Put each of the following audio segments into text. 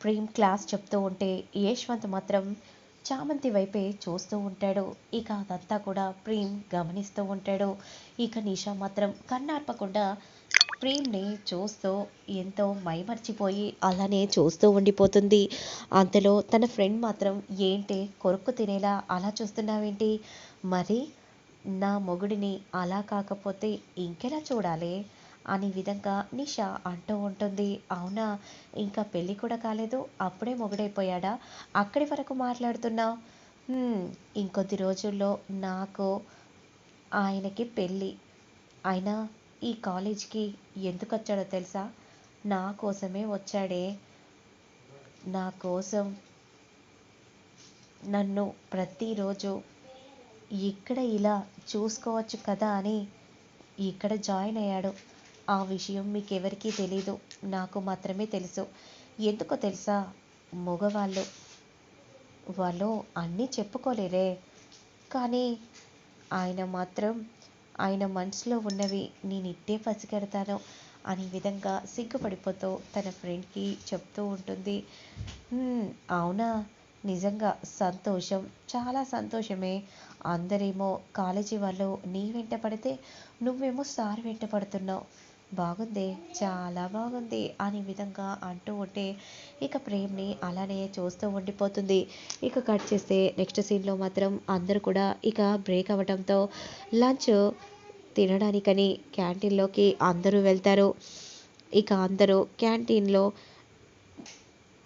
Prem class చెప్తూ ఉంటే యశ్వంత్ మాత్రం చామంతి వైపే చూస్తూ ఉంటాడు. ఇక అదంతా కూడా ప్రేమ్ గమనిస్తూ ఉంటాడు. ఇక నిషా మాత్రం కన్నార్పకుండా ప్రేమ్ని చూస్తూ ఎంతో మైమర్చిపోయి అలానే చూస్తూ ఉండిపోతుంది. అంతలో తన ఫ్రెండ్ మాత్రం ఏంటి కొరుక్కు తినేలా అలా చూస్తున్నావేంటి? మరి నా మొగుడిని అలా కాకపోతే ఇంకెలా చూడాలి? అనే విధంగా నిష అంటూ ఉంటుంది. అవునా? ఇంకా పెళ్ళి కూడా కాలేదు. అప్పుడే మొగుడైపోయాడా? అక్కడి వరకు మాట్లాడుతున్నావు ఇంకొద్ది రోజుల్లో నాకు ఆయనకి పెళ్ళి. అయినా ఈ కాలేజ్కి ఎందుకు వచ్చాడో తెలుసా? నా కోసమే వచ్చాడే. నా కోసం నన్ను ప్రతిరోజు ఇక్కడ ఇలా చూసుకోవచ్చు కదా అని ఇక్కడ జాయిన్ అయ్యాడు. ఆ విషయం మీకెవరికీ తెలీదు. నాకు మాత్రమే తెలుసు. ఎందుకో తెలుసా? మగవాళ్ళు వాళ్ళు అన్నీ చెప్పుకోలేరే. కానీ ఆయన మాత్రం ఆయన మనసులో ఉన్నవి నేను ఇట్టే పసిగడతాను అనే విధంగా సిగ్గుపడిపోతూ తన ఫ్రెండ్కి చెప్తూ ఉంటుంది. అవునా? నిజంగా సంతోషం. చాలా సంతోషమే. అందరేమో కాలేజీ వాళ్ళు నీ వెంట పడితే నువ్వేమో సార్ వెంట పడుతున్నావు. బాగుంది చాలా బాగుంది అనే విధంగా అంటూ ఉంటే ఇక ప్రేమ్ని అలానే చూస్తూ ఉండిపోతుంది. ఇక కట్ చేస్తే నెక్స్ట్ సీన్లో మాత్రం అందరూ కూడా ఇక బ్రేక్ అవ్వడంతో లంచ్ తినడానికని క్యాంటీన్లోకి అందరూ వెళ్తారు. ఇక అందరూ క్యాంటీన్లో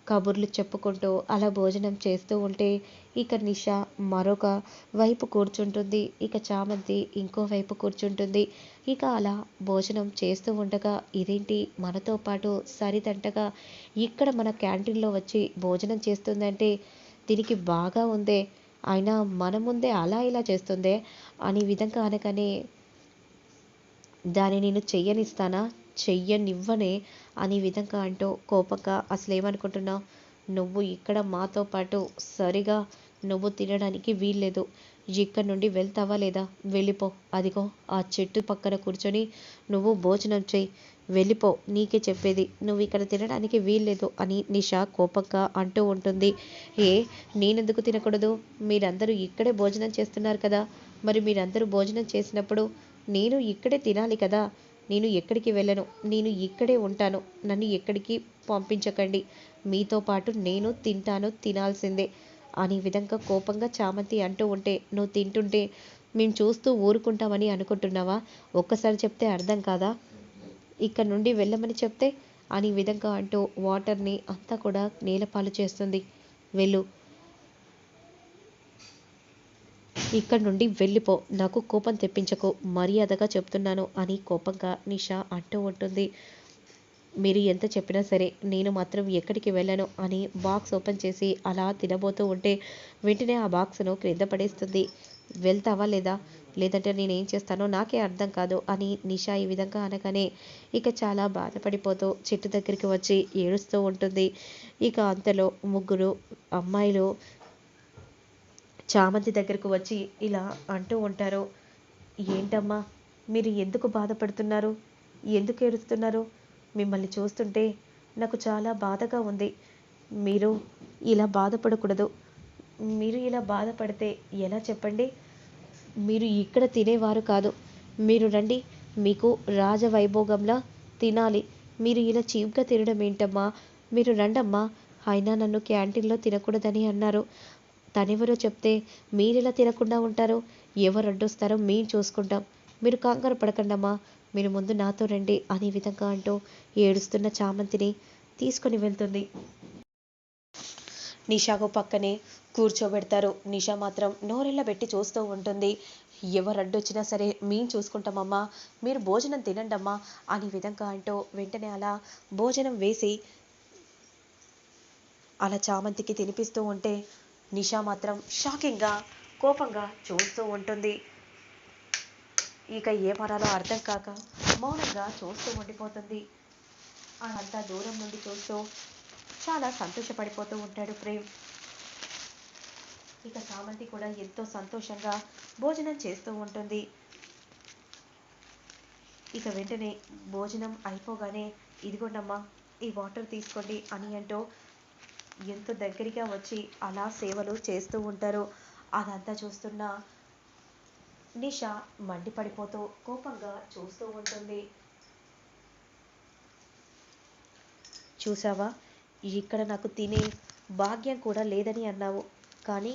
కబుర్లు చెప్పుకుంటూ అలా భోజనం చేస్తూ ఉంటే ఇక నిష మరొక వైపు కూర్చుంటుంది. ఇక చామంతి ఇంకో వైపు కూర్చుంటుంది. ఇక అలా భోజనం చేస్తూ ఉండగా ఇదేంటి? మనతో పాటు సరిదంటగా ఇక్కడ మన క్యాంటీన్లో వచ్చి భోజనం చేస్తుందంటే దీనికి బాగా ఉందే. అయినా మన ముందే అలా ఇలా చేస్తుందే? అనే విధంగా అనగానే దాన్ని నేను చెయ్యనిస్తానా? చెయ్యనివ్వనే అని విధంగా అంటూ కోపంగా అసలు ఏమనుకుంటున్నావు? నువ్వు ఇక్కడ మాతో పాటు సరిగా నువ్వు తినడానికి వీల్లేదు. ఇక్కడ నుండి వెళ్తావా లేదా? వెళ్ళిపో. అదిగో ఆ చెట్టు పక్కన కూర్చొని నువ్వు భోజనం చేయి వెళ్ళిపో. నీకే చెప్పేది. నువ్వు ఇక్కడ తినడానికి వీల్లేదు అని నిషా కోపంగా అంటూ ఉంటుంది. ఏ నేనెందుకు తినకూడదు? మీరందరూ ఇక్కడే భోజనం చేస్తున్నారు కదా. మరి మీరందరూ భోజనం చేసినప్పుడు నేను ఇక్కడే తినాలి కదా. నేను ఎక్కడికి వెళ్ళను నేను ఇక్కడే ఉంటాను నన్ను ఎక్కడికి పంపించకండి. మీతో పాటు నేను తింటాను తినాల్సిందే అనే విధంగా కోపంగా చామంతి అంటూ ఉంటే నువ్వు తింటుంటే మేము చూస్తూ ఊరుకుంటామని అనుకుంటున్నావా? ఒక్కసారి చెప్తే అర్థం కాదా? ఇక్కడ నుండి వెళ్ళమని చెప్తే? అని విధంగా అంటూ వాటర్ని అంతా కూడా నేలపాలు చేస్తుంది. వెళ్ళు ఇక్కడ నుండి వెళ్ళిపో. నాకు కోపం తెప్పించకు. మర్యాదగా చెప్తున్నాను అని కోపంగా నిషా అంటూ ఉంటుంది. మీరు ఎంత చెప్పినా సరే నేను మాత్రం ఎక్కడికి వెళ్ళను అని బాక్స్ ఓపెన్ చేసి అలా తినబోతూ ఉంటే వెంటనే ఆ బాక్స్ను క్రింద పడేస్తుంది. వెళ్తావా లేదా? లేదంటే నేనేం చేస్తానో నాకే అర్థం కాదు అని నిషా ఈ విధంగా అనగానే ఇక చాలా బాధపడిపోతూ చెట్టు దగ్గరికి వచ్చి ఏడుస్తూ ఉంటుంది. ఇక అంతలో ముగ్గురు అమ్మాయిలు చామంతి దగ్గరకు వచ్చి ఇలా అంటూ ఉంటారు. ఏంటమ్మా మీరు ఎందుకు బాధపడుతున్నారు? ఎందుకు ఏడుస్తున్నారు? మిమ్మల్ని చూస్తుంటే నాకు చాలా బాధగా ఉంది. మీరు ఇలా బాధపడకూడదు. మీరు ఇలా బాధపడితే ఎలా చెప్పండి? మీరు ఇక్కడ తినేవారు కాదు. మీరు రండి మీకు రాజవైభోగంలా తినాలి. మీరు ఇలా చీప్గా తినడం ఏంటమ్మా? మీరు రండమ్మా అయినా నన్ను క్యాంటీన్లో తినకూడదని అన్నారు. తనెవరో చెప్తే మీరెలా తినకుండా ఉంటారో ఎవరు అడ్డొస్తారో మేము చూసుకుంటాం. మీరు కంగారు పడకండమ్మా మీరు ముందు నాతో రండి అనే విధంగా అంటూ ఏడుస్తున్న చామంతిని తీసుకొని వెళ్తుంది. నిషాకు పక్కనే కూర్చోబెడతారు. నిషా మాత్రం నోరెళ్ళ పెట్టి చూస్తూ ఉంటుంది. ఎవరు అడ్డొచ్చినా సరే మేము చూసుకుంటామమ్మా మీరు భోజనం తినండమ్మా అనే విధంగా అంటూ వెంటనే అలా భోజనం వేసి అలా చామంతికి తినిపిస్తూ ఉంటే నిషా మాత్రం షాకింగ్గా కోపంగా చూస్తూ ఉంటుంది. ఇక ఏమనాలో అర్థం కాక మౌనంగా చూస్తూ ఉండిపోతుంది. అంతా దూరం నుండి చూస్తూ చాలా సంతోషపడిపోతూ ఉంటాడు ప్రేమ్. ఇక సామంతి కూడా ఎంతో సంతోషంగా భోజనం చేస్తూ ఉంటుంది. ఇక వెంటనే భోజనం అయిపోగానే ఇదిగోండమ్మా ఈ వాటర్ తీసుకోండి అని అంటూ ఎంత దగ్గరగా వచ్చి అలా సేవలు చేస్తూ ఉంటారో. అదంతా చూస్తున్న నిష మండిపడిపోతూ కోపంగా చూస్తూ ఉంటుంది. చూసావా? ఇక్కడ నాకు తినే భాగ్యం కూడా లేదని అన్నావు. కానీ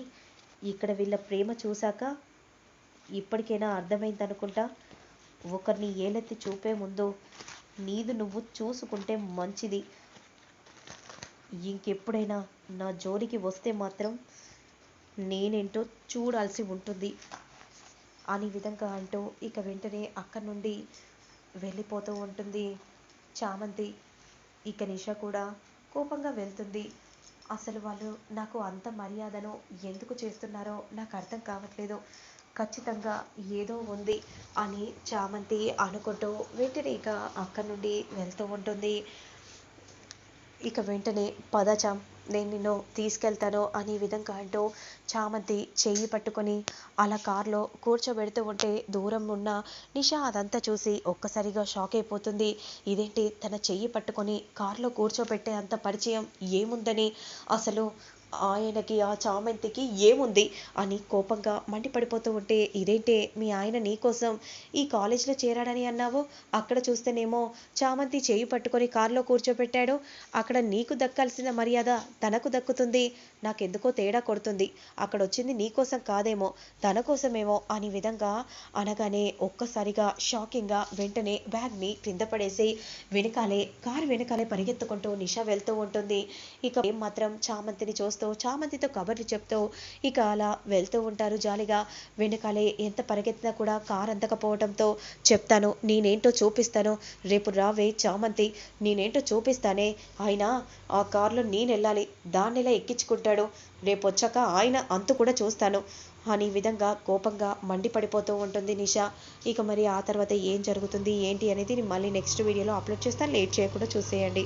ఇక్కడ వీళ్ళ ప్రేమ చూశాక ఇప్పటికైనా అర్థమైందనుకుంటా ఒకరిని ఏలెత్తి చూపే ముందు నీదు నువ్వు చూసుకుంటే మంచిది. ఇంకెప్పుడైనా నా జోలికి వస్తే మాత్రం నేనేంటో చూడాల్సి ఉంటుంది అనే విధంగా అంటూ ఇక వెంటనే అక్కడి నుండి వెళ్ళిపోతూ ఉంటుంది చామంతి. ఇక నిష కూడా కోపంగా వెళ్తుంది. అసలు వాళ్ళు నాకు అంత మర్యాదను ఎందుకు చేస్తున్నారో నాకు అర్థం కావట్లేదు. ఖచ్చితంగా ఏదో ఉంది అని చామంతి అనుకుంటూ వెంటనే ఇక అక్కడి నుండి వెళ్తూ ఉంటుంది. ఇక వెంటనే పద నేను నిన్ను తీసుకెళ్తాను అనే విధంగా అంటూ చామంతి చెయ్యి పట్టుకొని అలా కారులో కూర్చోబెడుతూ ఉంటే దూరం ఉన్న నిషా అదంతా చూసి ఒక్కసారిగా షాక్ అయిపోతుంది. ఇదేంటి? తన చెయ్యి పట్టుకొని కారులో కూర్చోబెట్టే అంత పరిచయం ఏముందని? అసలు ఆయనకి ఆ చామంతికి ఏముంది? అని కోపంగా మండిపడిపోతూ ఉంటే ఇదేంటే? మీ ఆయన నీకోసం ఈ కాలేజీలో చేరాడని అన్నావు? అక్కడ చూస్తేనేమో చామంతి చేయి పట్టుకొని కారులో కూర్చోబెట్టాడు. అక్కడ నీకు దక్కాల్సిన మర్యాద తనకు దక్కుతుంది. నాకెందుకో తేడా కొడుతుంది. అక్కడ వచ్చింది నీకోసం కాదేమో తన కోసమేమో అని విధంగా అనగానే ఒక్కసారిగా షాకింగ్గా వెంటనే బ్యాగ్ని క్రింద పడేసి వెనకాలే కారు వెనకాలే పరిగెత్తుకుంటూ నిషా వెళ్తూ ఉంటుంది. ఇక ఏం మాత్రం చామంతిని చూస్తూ చామంతితో కబర్లు చెప్తూ ఇక అలా వెళ్తూ ఉంటారు జాలిగా. వెనకాలే ఎంత పరిగెత్తినా కూడా కారు అందకపోవడంతో చెప్తాను నేనేంటో చూపిస్తాను. రేపు రావే చామంతి నేనేంటో చూపిస్తానే. ఆయన ఆ కారులో నేను వెళ్ళాలి దాన్ని ఇలా ఎక్కించుకుంటాడు. రేపు వచ్చాక ఆయన అంతు కూడా చూస్తాను. అని విధంగా కోపంగా మండిపడిపోతూ ఉంటుంది నిషా. ఇక మరి ఆ తర్వాత ఏం జరుగుతుంది ఏంటి అనేది మళ్ళీ నెక్స్ట్ వీడియోలో అప్లోడ్ చేస్తాను లేట్ చేయకుండా చూసేయండి.